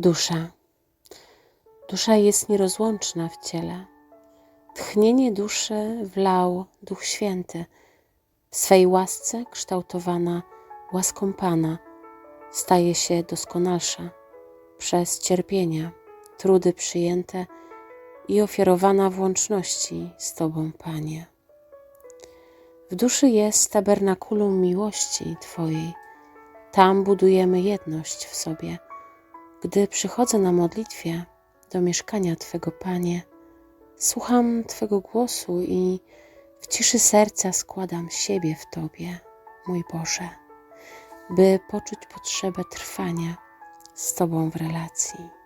Dusza. Dusza jest nierozłączna w ciele. Tchnienie duszy wlał Duch Święty. W swej łasce kształtowana łaską Pana staje się doskonalsza przez cierpienia, trudy przyjęte i ofiarowana w łączności z Tobą, Panie. W duszy jest tabernakulum miłości Twojej. Tam budujemy jedność w sobie. Gdy przychodzę na modlitwie do mieszkania Twego, Panie, słucham Twego głosu i w ciszy serca składam siebie w Tobie, mój Boże, by poczuć potrzebę trwania z Tobą w relacji.